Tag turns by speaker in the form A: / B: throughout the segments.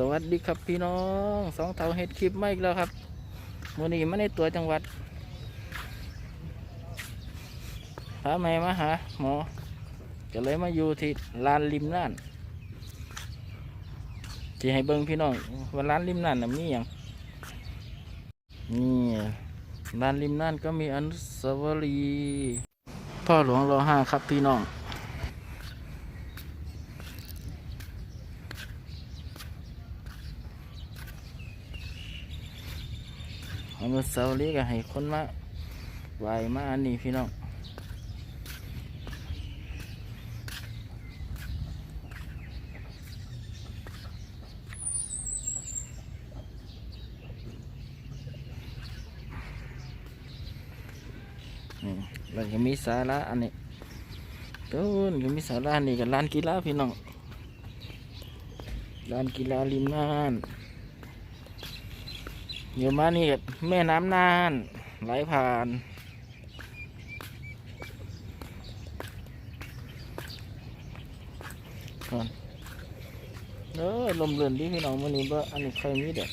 A: สวัสดีครับพี่น้องสองเท่าเฮ็ดคลิปมาอีกแล้วครับมื่อนี้มาในตัวจังหวัดพาแม่มาหาหมอก็เลยมาอยู่ที่ลานริมน่านที่ให้เบิ่งพี่น้องว่าร้านริมน่านน่ะมีอย่างนี่ลานริมน่านก็มีอนุสาวรีย์พ่อหลวงรอห้าครับพี่น้อง อนุสาวรีย์ก็ให้คนมาไหวมาอันนี้พี่น้องอืมแล้วก็มีศาลาอันนี้ต้นก็มีศาลาอันนี้กับลานกีฬาพี่น้องลานกีฬาริมน้ำ เดี๋ยวมานี่แม่น้ำน่าน ไหลผ่าน ก่อนเออลมเรือนดีพี่น้องวันนี้บ่อันนี้ใครมีเด็ด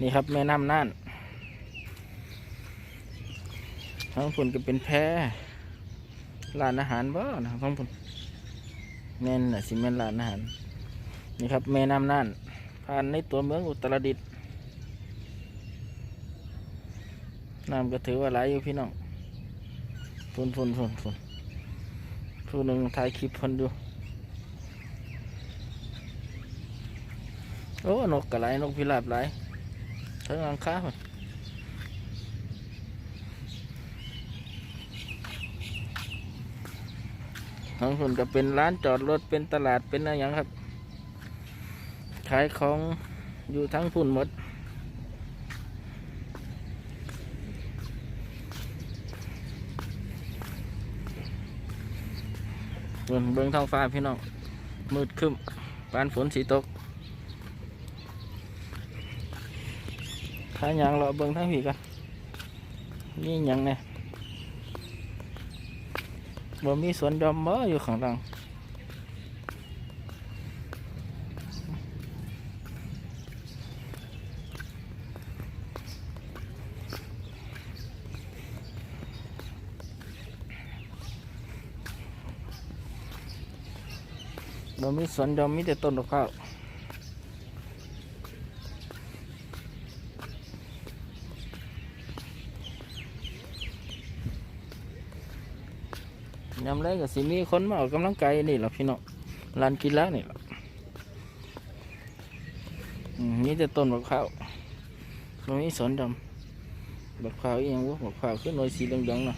A: นี่ครับแม่น้ำน่านทั้งผลก็เป็นแพร้านอาหารบ่นะครับทั้งผลแม่นน่ะสิแม่นร้านอาหารนี่ครับแม่น้ำน่านผ่านในตัวเมืองอุตรดิตถ์ น้ำก็ถือว่าหลายอยู่พี่น้องฝนฝนฝนฝนผู้หนึ่งถ่ายคลิปเพันดู โอ้ นกกระไรนกพิราบหลทั้งหลังคาพุ่นทั้งคนก็เป็นร้านจอดรถ เป็นตลาด เป็นอะไรอย่างครับ ขายของอยู่ทั้งพุ่นหมด เบิ่งเบิ่งท้องฟ้าพี่น้องมืดคึ้มปานฝนสีตกถ้าหยังเราเบิ่งทั้งผีกันนี่หยังเนี่ยบ่มีสวนดอมบ่อยู่ข้างหลัง บ่มีสวนดอมมีแต่ต้นมะพร้าวยามแรกก็สิมีคนมาออกกำลังกายนี่แหละพี่น้องลานกีฬานี่แหละอืมมีแต่ต้นมะพร้าวบ่มีสวนดำมะพร้าวอีหยังวะมะพร้าวคือหน่วยสีเหลืองๆเนะ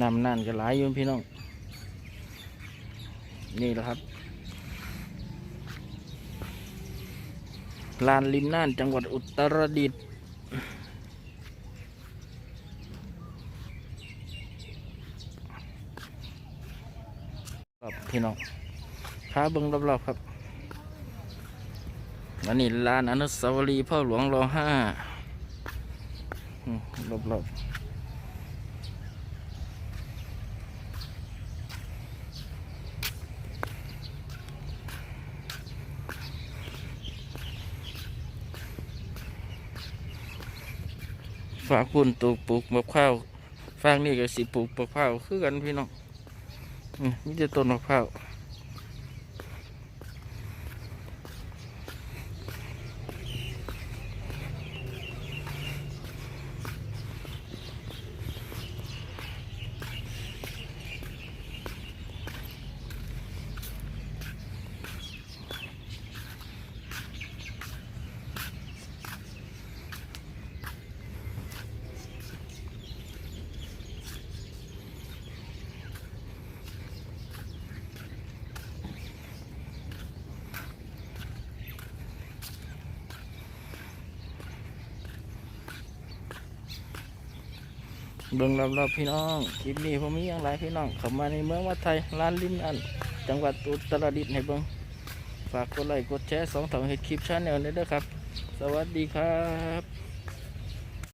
A: น้ำนั่นก็หลายอยู่พี่น้อง นี่แหละครับลานริมน่านจังหวัดอุตรดิตถ์ครับพี่น้องพาเบิ้งรอบๆครับอันนี้ลานอนุสาวรีย์พ่อหลวงรอห้ารอบๆ ฝากคุณตูปลูกมะพร้าวฟางนี่ก็สิปลูกมะพร้าวคือกันพี่น้องอือนี่จะต้นมะพร้าว เบื้องรอบๆพี่น้องคลิปนี้ผมมีอย่างไรพี่น้องเข้ามาในเมืองวัดไทยร้านลิ้นอัน จังหวัดอุตรดิตถ์ให้เบื้องฝากกดไลค์กดแชร์สองถังเห็ดคลิปชาแนลนี้ด้วยครับ สวัสดีครับ